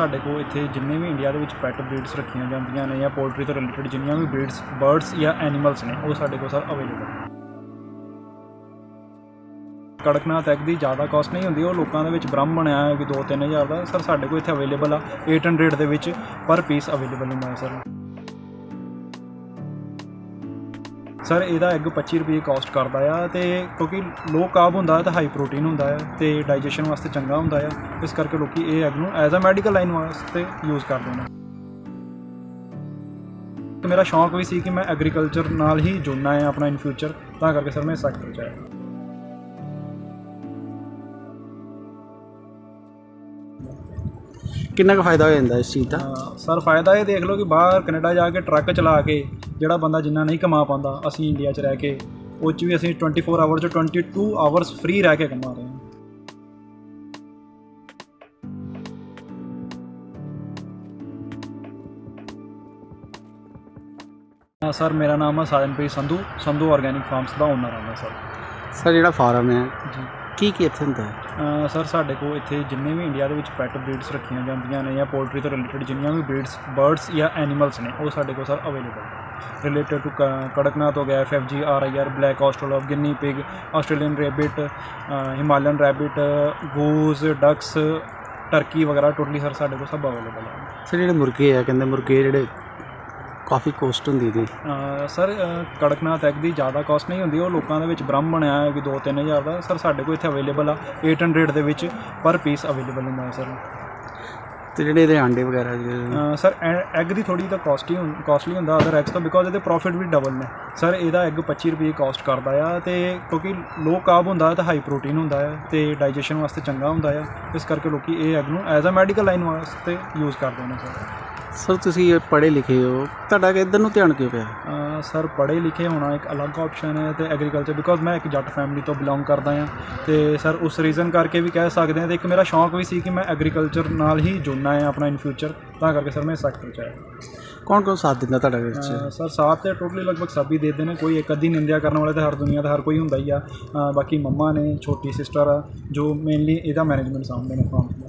ਸਾਡੇ ਕੋਲ ਇੱਥੇ ਜਿੰਨੇ ਵੀ ਇੰਡੀਆ ਦੇ ਵਿੱਚ ਪੈਟ ਬਰੀਡਸ ਰੱਖੀਆਂ ਜਾਂਦੀਆਂ ਨੇ ਜਾਂ ਪੋਲਟਰੀ ਤੋਂ ਰਿਲੇਟਡ ਜਿੰਨੀਆਂ ਵੀ ਬਰੀਡਸ ਬਰਡਸ ਜਾਂ ਐਨੀਮਲਸ ਨੇ, ਉਹ ਸਾਡੇ ਕੋਲ ਸਰ ਅਵੇਲੇਬਲ ਕੜਕਨਾਥ ਐਗ ਦੀ ਜ਼ਿਆਦਾ ਕਾਸਟ ਨਹੀਂ ਹੁੰਦੀ, ਉਹ ਲੋਕਾਂ ਦੇ ਵਿੱਚ ਬ੍ਰਹਮ ਬਣਿਆ ਹੈ ਕਿ 2-3000 ਦਾ, ਸਰ ਸਾਡੇ ਕੋਲ ਇੱਥੇ ਅਵੇਲੇਬਲ ਆ 800 ਦੇ ਵਿੱਚ ਪਰ ਪੀਸ ਅਵੇਲੇਬਲ ਹੁੰਦਾ ਹੈ ਸਰ। ਸਰ, ਇਹਦਾ ਐਗ 25 ਰੁਪਏ ਕਾਸਟ ਕਰਦਾ ਆ ਤੇ ਕਿਉਂਕਿ ਲੋ ਕਾਰਬ ਹੁੰਦਾ ਹੈ ਹਾਈ ਪ੍ਰੋਟੀਨ ਹੁੰਦਾ ਹੈ ਤੇ ਡਾਈਜੈਸ਼ਨ ਵਾਸਤੇ ਚੰਗਾ ਹੁੰਦਾ ਆ। ਇਸ ਕਰਕੇ ਲੋਕੀ ਇਹ ਐਗ ਨੂੰ ਐਜ਼ ਅ ਮੈਡੀਕਲ ਲਾਈਨ ਵਾਸਤੇ ਯੂਜ਼ ਕਰਦੇ ਨੇ। ਤੇ ਮੇਰਾ ਸ਼ੌਂਕ ਵੀ ਸੀ ਕਿ ਮੈਂ ਐਗਰੀਕਲਚਰ ਨਾਲ ਹੀ ਜੁੜਨਾ ਹੈ ਆਪਣਾ ਇਨ ਫਿਊਚਰ ਤਾਂ ਕਰਕੇ ਸਰ ਮੈਂ ਇਸ ਸੈਕਟਰ 'ਚ ਆਇਆ। ਕਿੰਨਾ ਕੁ ਫਾਇਦਾ ਹੋ ਜਾਂਦਾ ਇਸ ਚੀਜ਼ ਦਾ? ਸਰ ਫਾਇਦਾ ਇਹ ਦੇਖ ਲਓ ਕਿ ਬਾਹਰ ਕੈਨੇਡਾ ਜਾ ਕੇ ਟਰੱਕ ਚਲਾ ਕੇ ਜਿਹੜਾ ਬੰਦਾ ਜਿੰਨਾ ਨਹੀਂ ਕਮਾ ਪਾਉਂਦਾ ਅਸੀਂ ਇੰਡੀਆ 'ਚ ਰਹਿ ਕੇ ਉਹ 'ਚ ਵੀ ਅਸੀਂ 24 ਆਵਰ 'ਚ 22 ਆਵਰਸ ਫ੍ਰੀ ਰਹਿ ਕੇ ਕਮਾ ਰਹੇ ਹਾਂ। ਹਾਂ ਸਰ ਮੇਰਾ ਨਾਮ ਹੈ ਸਾਜਨਪ੍ਰੀਤ ਸੰਧੂ ਸੰਧੂ ਆਰਗੈਨਿਕ ਫਾਰਮਸ ਦਾ ਓਨਰ ਹਾਂ ਮੈਂ ਸਰ। ਸਰ ਜਿਹੜਾ ਫਾਰਮ ਹੈ ਜੀ। ਕੀ ਕੀ ਇੱਥੇ ਹੁੰਦਾ ਹੈ? ਅ, ਸਰ ਸਾਡੇ ਕੋਲ ਇੱਥੇ ਜਿੰਨੇ ਵੀ ਇੰਡੀਆ ਦੇ ਵਿੱਚ ਪੈਟ ਬਰੀਡਸ ਰੱਖੀਆਂ ਜਾਂਦੀਆਂ ਨੇ ਜਾਂ ਪੋਲਟਰੀ ਤੋਂ ਰਿਲੇਟਡ ਜਿੰਨੀਆਂ ਵੀ ਬਰੀਡਸ ਬਰਡਸ ਜਾਂ ਐਨੀਮਲਸ ਨੇ ਉਹ ਸਾਡੇ ਕੋਲ sir available related to Kadaknath ਹੋ ਗਿਆ I R black Australorp guinea pig Australian rabbit Himalayan rabbit goose ducks turkey ਵਗੈਰਾ ਟੋਟਲੀ ਸਰ ਸਾਡੇ ਕੋਲ ਸਭ ਅਵੇਲੇਬਲ ਹੈ ਸਰ ਜਿਹੜੇ ਮੁਰਗੇ ਆ ਕਹਿੰਦੇ ਮੁਰਗੇ ਜਿਹੜੇ ਕਾਫੀ ਕੋਸਟ ਹੁੰਦੀ ਦੀ ਅ, ਸਰ ਕੜਕਨਾਥ ਐਗ ਦੀ ਜ਼ਿਆਦਾ ਕਾਸਟ ਨਹੀਂ ਹੁੰਦੀ ਉਹ ਲੋਕਾਂ ਦੇ ਵਿੱਚ ਬ੍ਰਹਮ ਬਣਿਆ ਹੈ ਕਿ 2-3000 ਦਾ। ਸਰ ਸਾਡੇ ਕੋਲ ਇੱਥੇ ਅਵੇਲੇਬਲ ਆ 800 ਦੇ ਵਿੱਚ ਪਰ ਪੀਸ ਅਵੇਲੇਬਲ ਹੁੰਦਾ ਹੈ ਸਰ। ਤੇ ਜਿਹੜੇ ਇਹਦੇ ਆਂਡੇ ਵਗੈਰਾ ਜਿਹੜੇ ਅ, ਸਰ ਐਗ ਦੀ ਥੋੜੀ ਤਾਂ ਕਾਸਟਲੀ ਕਾਸਟਲੀ ਹੁੰਦਾ ਅਦਰ ਐਗਸ ਤੋਂ ਬਿਕੋਜ਼ ਇਹਦੇ ਪ੍ਰੋਫਿਟ ਵੀ ਡਬਲ ਨੇ। ਸਰ ਇਹਦਾ ਐਗ 25 ਰੁਪਏ ਕਾਸਟ ਕਰਦਾ ਆ ਤੇ ਕਿਉਂਕਿ ਲੋ ਕਾਰਬ ਹੁੰਦਾ ਹੈ ਤੇ ਹਾਈ ਪ੍ਰੋਟੀਨ ਹੁੰਦਾ ਹੈ ਤੇ ਡਾਈਜੈਸ਼ਨ ਵਾਸਤੇ ਚੰਗਾ ਹੁੰਦਾ ਆ। ਇਸ ਕਰਕੇ ਲੋਕੀ ਇਹ ਐਗ ਨੂੰ ਐਜ਼ ਅ ਮੈਡੀਕਲ ਲਾਈਨ ਵਾਸਤੇ ਯੂਜ਼ ਕਰਦੇ ਨੇ ਸਰ। ਸਰ ਤੁਸੀਂ ਪੜ੍ਹੇ ਲਿਖੇ ਹੋ। ਤੁਹਾਡਾ ਕਿ ਇੱਧਰ ਨੂੰ ਧਿਆਨ ਕਿਉਂ ਪਿਆ? ਸਰ ਪੜ੍ਹੇ ਲਿਖੇ ਹੋਣਾ ਇੱਕ ਅਲੱਗ ਆਪਸ਼ਨ ਹੈ ਤੇ ਐਗਰੀਕਲਚਰ ਬਿਕੋਜ਼ ਮੈਂ ਇੱਕ ਜੱਟ ਫੈਮਿਲੀ ਤੋਂ ਬਿਲੋਂਗ ਕਰਦਾ ਹਾਂ। ਤੇ ਸਰ ਉਸ ਰੀਜ਼ਨ ਕਰਕੇ ਵੀ ਕਹਿ ਸਕਦੇ ਹਾਂ ਤੇ ਇੱਕ ਮੇਰਾ ਸ਼ੌਂਕ ਵੀ ਸੀ ਕਿ ਮੈਂ ਐਗਰੀਕਲਚਰ ਨਾਲ ਹੀ ਜੁੜਨਾ ਹੈ ਆਪਣਾ ਇਨ ਫਿਊਚਰ ਤਾਂ ਕਰਕੇ ਸਰ ਮੈਂ ਇਸ ਸੈਕਟਰ 'ਚ ਆਇਆ। ਕੌਣ ਕੌਣ ਸਾਥ ਦਿੰਦਾ ਤੁਹਾਡਾ ਵਿੱਚ ਸਰ ਸਾਥ ਤੇ ਟੋਟਲੀ ਲਗਭਗ ਸਭ ਹੀ ਦੇ ਦੇਣੇ ਕੋਈ ਇੱਕ ਅੱਧੀ ਨਿੰਦਿਆ ਕਰਨ ਵਾਲੇ ਤਾਂ ਹਰ ਦੁਨੀਆ ਦਾ ਹਰ ਕੋਈ ਹੁੰਦਾ ਹੀ ਆ। ਬਾਕੀ ਮੰਮਾ ਨੇ ਛੋਟੀ ਸਿਸਟਰ ਆ ਜੋ ਮੇਨਲੀ ਇਹਦਾ ਮੈਨੇਜਮੈਂਟ ਸਾਂਭਦੇ ਨੇ ਫਾਰਮ ਦਾ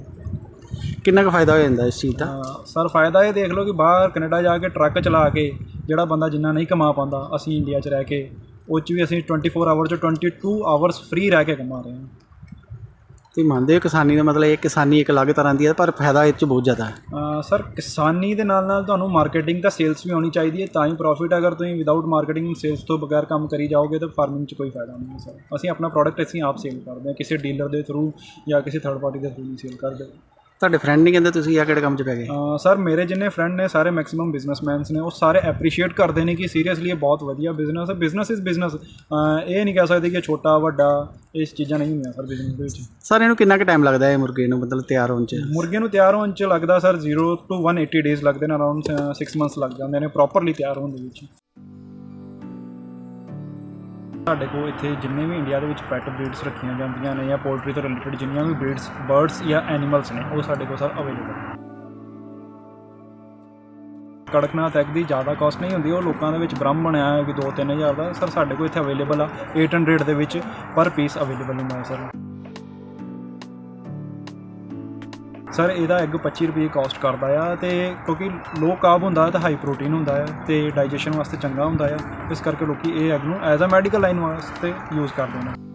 ਕਿੰਨਾ ਕੁ ਫਾਇਦਾ ਹੋ ਜਾਂਦਾ ਇਸ ਚੀਜ਼ ਦਾ? ਸਰ ਫਾਇਦਾ ਇਹ ਦੇਖ ਲਓ ਕਿ ਬਾਹਰ ਕੈਨੇਡਾ ਜਾ ਕੇ ਟਰੱਕ ਚਲਾ ਕੇ ਜਿਹੜਾ ਬੰਦਾ ਜਿੰਨਾ ਨਹੀਂ ਕਮਾ ਪਾਉਂਦਾ ਅਸੀਂ ਇੰਡੀਆ 'ਚ ਰਹਿ ਕੇ ਉਹ 'ਚ ਵੀ ਅਸੀਂ 24 ਆਵਰ 'ਚ 22 ਆਵਰਸ ਫ੍ਰੀ ਰਹਿ ਕੇ ਕਮਾ ਰਹੇ ਹਾਂ। ਤੁਸੀਂ ਮੰਨਦੇ ਹੋ ਕਿਸਾਨੀ ਦਾ ਮਤਲਬ ਇਹ ਕਿਸਾਨੀ ਇੱਕ ਅਲੱਗ ਤਰ੍ਹਾਂ ਦੀ ਹੈ ਪਰ ਫਾਇਦਾ ਇਹ 'ਚ ਬਹੁਤ ਜ਼ਿਆਦਾ ਹੈ? ਸਰ ਕਿਸਾਨੀ ਦੇ ਨਾਲ ਨਾਲ ਤੁਹਾਨੂੰ ਮਾਰਕੀਟਿੰਗ ਤਾਂ ਸੇਲਸ ਵੀ ਹੋਣੀ ਚਾਹੀਦੀ ਹੈ ਤਾਂ ਹੀ ਪ੍ਰੋਫਿਟ ਅਗਰ ਤੁਸੀਂ ਵਿਦਆਊਟ ਮਾਰਕੀਟਿੰਗ ਸੇਲਸ ਤੋਂ ਬਗੈਰ ਕੰਮ ਕਰੀ ਜਾਓਗੇ ਤਾਂ ਫਾਰਮਿੰਗ 'ਚ ਕੋਈ ਫਾਇਦਾ ਨਹੀਂ ਹੈ ਸਰ। ਅਸੀਂ ਆਪਣਾ ਪ੍ਰੋਡਕਟ ਅਸੀਂ ਆਪ ਸੇਲ ਕਰਦੇ ਹਾਂ ਕਿਸੇ ਡੀਲਰ ਦੇ ਥਰੂ ਜਾਂ ਕਿਸੇ ਥਰਡ ਪਾਰਟੀ ਦੇ ਥਰੂ ਨਹੀਂ ਸੇਲ ਕਰਦੇ ਤੁਹਾਡੇ ਫਰੈਂਡ ਨਹੀਂ ਕਹਿੰਦੇ ਤੁਸੀਂ ਆ ਕਿਹੜੇ ਕੰਮ 'ਚ ਪੈ ਗਏ? ਸਰ ਮੇਰੇ ਜਿੰਨੇ ਫਰੈਂਡ ਨੇ ਸਾਰੇ ਮੈਕਸਿਮਮ ਬਿਜ਼ਨਸਮੈਨਸ ਨੇ ਉਹ ਸਾਰੇ ਐਪਰੀਸ਼ੀਏਟ ਕਰਦੇ ਨੇ ਕਿ ਸੀਰੀਅਸਲੀ ਇਹ ਬਹੁਤ ਵਧੀਆ ਬਿਜ਼ਨਸ ਹੈ। ਬਿਜ਼ਨਸ ਇਜ਼ ਬਿਜ਼ਨਸ ਇਹ ਨਹੀਂ ਕਹਿ ਸਕਦੇ ਕਿ ਛੋਟਾ ਵੱਡਾ ਇਸ ਚੀਜ਼ਾਂ ਨਹੀਂ ਹੁੰਦੀਆਂ ਸਰ ਬਿਜ਼ਨਸ ਦੇ ਵਿੱਚ। ਸਰ ਇਹਨੂੰ ਕਿੰਨਾ ਕੁ ਟਾਈਮ ਲੱਗਦਾ ਹੈ ਮੁਰਗੇ ਨੂੰ ਮਤਲਬ ਤਿਆਰ ਹੋਣ 'ਚ? ਮੁਰਗੇ ਨੂੰ ਤਿਆਰ ਹੋਣ 'ਚ ਲੱਗਦਾ ਸਰ 0 ਟੂ 180 ਡੇਜ਼ ਲੱਗਦੇ ਨੇ ਅਰਾਊਂਡ 6 ਮੰਥਸ ਲੱਗ ਜਾਂਦੇ ਨੇ ਪ੍ਰੋਪਰਲੀ ਤਿਆਰ ਹੋਣ ਦੇ ਵਿੱਚ। ਸਾਡੇ ਕੋਲ ਇੱਥੇ ਜਿੰਨੇ ਵੀ ਇੰਡੀਆ ਦੇ ਵਿੱਚ ਪੈਟ ਬਰੀਡਸ ਰੱਖੀਆਂ ਜਾਂਦੀਆਂ ਨੇ ਜਾਂ ਪੋਲਟਰੀ ਤੋਂ ਰਿਲੇਟਡ ਜਿੰਨੀਆਂ ਵੀ ਬਰੀਡਸ ਬਰਡਸ ਜਾਂ ਐਨੀਮਲਸ ਨੇ, ਉਹ ਸਾਡੇ ਕੋਲ ਸਰ ਅਵੇਲੇਬਲ ਕੜਕਨਾਥ ਐਗ ਦੀ ਜ਼ਿਆਦਾ ਕਾਸਟ ਨਹੀਂ ਹੁੰਦੀ, ਉਹ ਲੋਕਾਂ ਦੇ ਵਿੱਚ ਬ੍ਰਹਮ ਬਣਿਆ ਹੈ ਕਿ 2-3000 ਦਾ, ਸਰ ਸਾਡੇ ਕੋਲ ਇੱਥੇ ਅਵੇਲੇਬਲ ਆ 800 ਦੇ ਵਿੱਚ ਪਰ ਪੀਸ ਅਵੇਲੇਬਲ ਹੁੰਦਾ ਹੈ ਸਰ। ਸਰ, ਇਹਦਾ ਐਗ 25 ਰੁਪਏ ਕਾਸਟ ਕਰਦਾ ਆ ਤੇ ਕਿਉਂਕਿ ਲੋ ਕਾਰਬ ਹੁੰਦਾ ਹੈ ਤੇ ਹਾਈ ਪ੍ਰੋਟੀਨ ਹੁੰਦਾ ਹੈ ਤੇ ਡਾਈਜੈਸ਼ਨ ਵਾਸਤੇ ਚੰਗਾ ਹੁੰਦਾ ਆ। ਇਸ ਕਰਕੇ ਲੋਕੀ ਇਹ ਐਗ ਨੂੰ ਐਜ਼ ਅ ਮੈਡੀਕਲ ਲਾਈਨ ਵਾਸਤੇ ਯੂਜ਼ ਕਰਦੇ ਨੇ।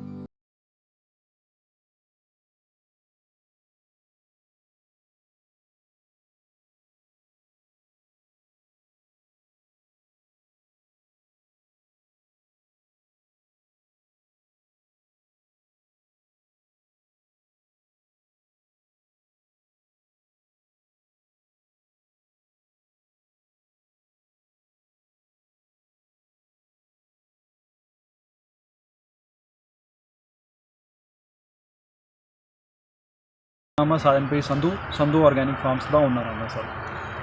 ਨਾਮ ਹੈ ਸਾਜਨਪ੍ਰੀਤ ਸੰਧੂ ਸੰਧੂ ਆਰਗੈਨਿਕ ਫਾਰਮਸ ਦਾ ਓਨਰ ਹਾਂ ਮੈਂ ਸਰ।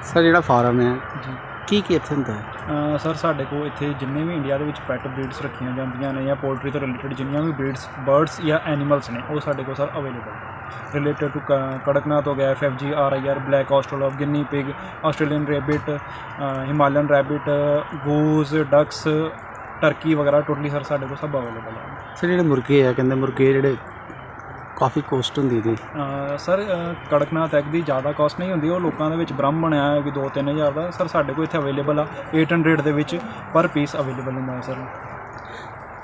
ਸਰ ਜਿਹੜਾ ਫਾਰਮ ਹੈ ਜੀ। ਕੀ ਕੀ ਇੱਥੇ ਹੁੰਦਾ ਹੈ? ਸਰ ਸਾਡੇ ਕੋਲ ਇੱਥੇ ਜਿੰਨੇ ਵੀ ਇੰਡੀਆ ਦੇ ਵਿੱਚ ਪੈਟ ਬਰੀਡਸ ਰੱਖੀਆਂ ਜਾਂਦੀਆਂ ਨੇ ਜਾਂ ਪੋਲਟਰੀ ਤੋਂ ਰਿਲੇਟਡ ਜਿੰਨੀਆਂ ਵੀ ਬਰੀਡਸ ਬਰਡਸ ਜਾਂ ਐਨੀਮਲਸ ਨੇ ਉਹ ਸਾਡੇ ਕੋਲ sir available related to Kadaknath ਹੋ ਗਿਆ ਐਫਐਫਜੀ R I R black Australorp guinea pig Australian rabbit Himalayan rabbit goose ducks turkey ਵਗੈਰਾ ਟੋਟਲੀ ਸਰ ਸਾਡੇ ਕੋਲ ਸਭ ਅਵੇਲੇਬਲ ਹੈ ਸਰ ਜਿਹੜੇ ਮੁਰਗੇ ਆ ਕਹਿੰਦੇ ਮੁਰਗੇ ਜਿਹੜੇ ਕਾਫੀ ਕੋਸਟ ਹੁੰਦੀ ਦੀ ਸਰ ਅ, ਕੜਕਨਾਥ ਐਗ ਦੀ ਜ਼ਿਆਦਾ ਕਾਸਟ ਨਹੀਂ ਹੁੰਦੀ ਉਹ ਲੋਕਾਂ ਦੇ ਵਿੱਚ ਭ੍ਰਮ ਬਣਿਆ ਹੈ ਕਿ 2-3000 ਦਾ। ਸਰ ਸਾਡੇ ਕੋਲ ਇੱਥੇ ਅਵੇਲੇਬਲ ਆ 800 ਦੇ ਵਿੱਚ ਪਰ ਪੀਸ ਅਵੇਲੇਬਲ ਹੁੰਦਾ ਹੈ ਸਰ।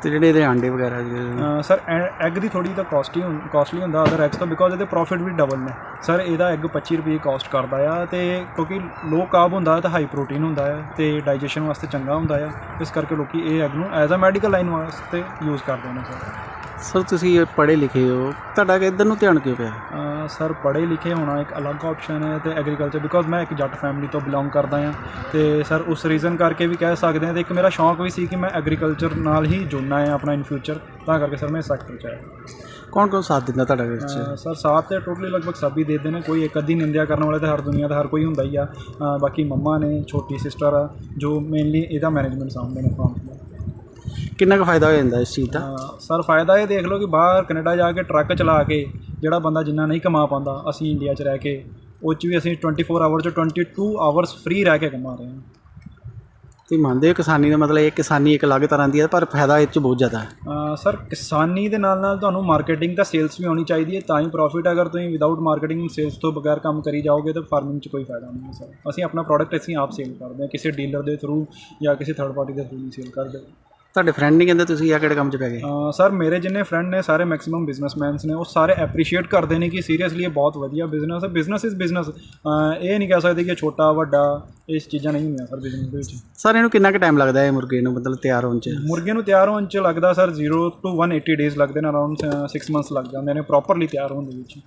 ਤੇ ਜਿਹੜੇ ਇਹਦੇ ਆਂਡੇ ਵਗੈਰਾ ਜਿਹੜੇ ਸਰ ਐਗ ਦੀ ਥੋੜੀ ਤਾਂ ਕਾਸਟਲੀ ਕਾਸਟਲੀ ਹੁੰਦਾ ਅਦਰ ਐਗਸ ਤੋਂ ਬਿਕੋਜ਼ ਇਹਦੇ ਪ੍ਰੋਫਿਟ ਵੀ ਡਬਲ ਨੇ। ਸਰ ਇਹਦਾ ਐਗ 25 ਰੁਪਏ ਕਾਸਟ ਕਰਦਾ ਆ ਤੇ ਕਿਉਂਕਿ ਲੋ ਕਾਰਬ ਹੁੰਦਾ ਹੈ ਤੇ ਹਾਈ ਪ੍ਰੋਟੀਨ ਹੁੰਦਾ ਹੈ ਤੇ ਡਾਈਜੈਸ਼ਨ ਵਾਸਤੇ ਚੰਗਾ ਹੁੰਦਾ ਆ। ਇਸ ਕਰਕੇ ਲੋਕੀ ਇਹ ਐਗ ਨੂੰ ਐਜ਼ ਅ ਮੈਡੀਕਲ ਲਾਈਨ ਵਾਸਤੇ ਯੂਜ਼ ਕਰਦੇ ਨੇ ਸਰ। ਸਰ ਤੁਸੀਂ ਪੜ੍ਹੇ ਲਿਖੇ ਹੋ। ਤੁਹਾਡਾ ਇੱਧਰ ਨੂੰ ਧਿਆਨ ਕਿਉਂ ਪਿਆ? ਸਰ ਪੜ੍ਹੇ ਲਿਖੇ ਹੋਣਾ ਇੱਕ ਅਲੱਗ ਆਪਸ਼ਨ ਹੈ ਤੇ ਐਗਰੀਕਲਚਰ ਬਿਕੋਜ਼ ਮੈਂ ਇੱਕ ਜੱਟ ਫੈਮਿਲੀ ਤੋਂ ਬਿਲੋਂਗ ਕਰਦਾ ਹਾਂ। ਤੇ ਸਰ ਉਸ ਰੀਜ਼ਨ ਕਰਕੇ ਵੀ ਕਹਿ ਸਕਦੇ ਹਾਂ ਤੇ ਇੱਕ ਮੇਰਾ ਸ਼ੌਂਕ ਵੀ ਸੀ ਕਿ ਮੈਂ ਐਗਰੀਕਲਚਰ ਨਾਲ ਹੀ ਜੁੜਨਾ ਹੈ ਆਪਣਾ ਇਨ ਫਿਊਚਰ ਤਾਂ ਕਰਕੇ ਸਰ ਮੈਂ ਸੈਕਟਰ ਚ ਆਇਆ। ਕੌਣ ਕੌਣ ਸਾਥ ਦਿੰਦਾ ਤੁਹਾਡਾ ਵਿੱਚ? ਸਰ ਸਾਥ ਤੇ ਟੋਟਲੀ ਲਗਭਗ ਸਭ ਹੀ ਦੇਦੇ ਨੇ। ਕੋਈ ਇੱਕ ਅੱਧੀ ਨਿੰਦਿਆ ਕਰਨ ਵਾਲੇ ਤਾਂ ਹਰ ਦੁਨੀਆ ਦਾ ਹਰ ਕੋਈ ਹੁੰਦਾ ਹੀ ਆ। ਬਾਕੀ ਮੰਮਾ ਨੇ ਛੋਟੀ ਸਿਸਟਰ ਆ ਜੋ ਮੇਨਲੀ ਇਹਦਾ ਮੈਨੇਜਮੈਂਟ ਸਾਂਭਦੇ ਨੇ ਫਾਰਮ ਦਾ ਕਿੰਨਾ ਕੁ ਫਾਇਦਾ ਹੋ ਜਾਂਦਾ ਇਸ ਚੀਜ਼ ਦਾ? ਸਰ ਫਾਇਦਾ ਇਹ ਦੇਖ ਲਓ ਕਿ ਬਾਹਰ ਕੈਨੇਡਾ ਜਾ ਕੇ ਟਰੱਕ ਚਲਾ ਕੇ ਜਿਹੜਾ ਬੰਦਾ ਜਿੰਨਾ ਨਹੀਂ ਕਮਾ ਪਾਉਂਦਾ ਅਸੀਂ ਇੰਡੀਆ 'ਚ ਰਹਿ ਕੇ ਉਹ 'ਚ ਵੀ ਅਸੀਂ 24 ਆਵਰ 'ਚ 22 ਆਵਰਸ ਫ੍ਰੀ ਰਹਿ ਕੇ ਕਮਾ ਰਹੇ ਹਾਂ। ਤੇ ਮੰਨਦੇ ਹੋ ਕਿਸਾਨੀ ਦਾ ਮਤਲਬ ਇਹ ਕਿਸਾਨੀ ਇੱਕ ਅਲੱਗ ਤਰ੍ਹਾਂ ਦੀ ਹੈ ਪਰ ਫਾਇਦਾ ਇਹ 'ਚ ਬਹੁਤ ਜ਼ਿਆਦਾ ਹੈ? ਸਰ ਕਿਸਾਨੀ ਦੇ ਨਾਲ ਨਾਲ ਤੁਹਾਨੂੰ ਮਾਰਕੀਟਿੰਗ ਤਾਂ ਸੇਲਸ ਵੀ ਹੋਣੀ ਚਾਹੀਦੀ ਹੈ ਤਾਂ ਹੀ ਪ੍ਰੋਫਿਟ ਅਗਰ ਤੁਸੀਂ ਵਿਦਆਊਟ ਮਾਰਕੀਟਿੰਗ ਸੇਲਸ ਤੋਂ ਬਗੈਰ ਕੰਮ ਕਰੀ ਜਾਓਗੇ ਤਾਂ ਫਾਰਮਿੰਗ 'ਚ ਕੋਈ ਫਾਇਦਾ ਨਹੀਂ ਹੈ ਸਰ। ਅਸੀਂ ਆਪਣਾ ਪ੍ਰੋਡਕਟ ਅਸੀਂ ਆਪ ਸੇਲ ਕਰਦੇ ਹਾਂ ਕਿਸੇ ਡੀਲਰ ਦੇ ਥਰੂ ਜਾਂ ਕਿਸੇ ਥਰਡ ਪਾਰਟੀ ਦੇ ਥਰੂ ਨਹੀਂ ਸੇਲ ਕਰਦੇ ਤੁਹਾਡੇ ਫਰੈਂਡ ਨਹੀਂ ਕਹਿੰਦੇ ਤੁਸੀਂ ਆ ਕਿਹੜੇ ਕੰਮ 'ਚ ਪੈ ਗਏ? ਸਰ ਮੇਰੇ ਜਿੰਨੇ ਫਰੈਂਡ ਨੇ ਸਾਰੇ ਮੈਕਸਿਮਮ ਬਿਜ਼ਨਸਮੈਨਸ ਨੇ ਉਹ ਸਾਰੇ ਐਪਰੀਸ਼ੀਏਟ ਕਰਦੇ ਨੇ ਕਿ ਸੀਰੀਅਸਲੀ ਇਹ ਬਹੁਤ ਵਧੀਆ ਬਿਜ਼ਨਸ ਹੈ। ਬਿਜ਼ਨਸ ਇਜ਼ ਬਿਜ਼ਨਸ ਇਹ ਨਹੀਂ ਕਹਿ ਸਕਦੇ ਕਿ ਛੋਟਾ ਵੱਡਾ ਇਸ ਚੀਜ਼ਾਂ ਨਹੀਂ ਹੁੰਦੀਆਂ ਸਰ ਬਿਜ਼ਨਸ ਦੇ ਵਿੱਚ। ਸਰ ਇਹਨੂੰ ਕਿੰਨਾ ਕੁ ਟਾਈਮ ਲੱਗਦਾ ਹੈ ਮੁਰਗੇ ਨੂੰ ਮਤਲਬ ਤਿਆਰ ਹੋਣ 'ਚ? ਮੁਰਗੇ ਨੂੰ ਤਿਆਰ ਹੋਣ ਚ ਲੱਗਦਾ ਸਰ 0 ਟੂ 180 ਡੇਜ਼ ਲੱਗਦੇ ਨੇ ਅਰਾਊਂਡ 6 ਮੰਥਸ ਲੱਗ ਜਾਂਦੇ ਨੇ ਪ੍ਰੋਪਰਲੀ ਤਿਆਰ ਹੋਣ ਦੇ ਵਿੱਚ।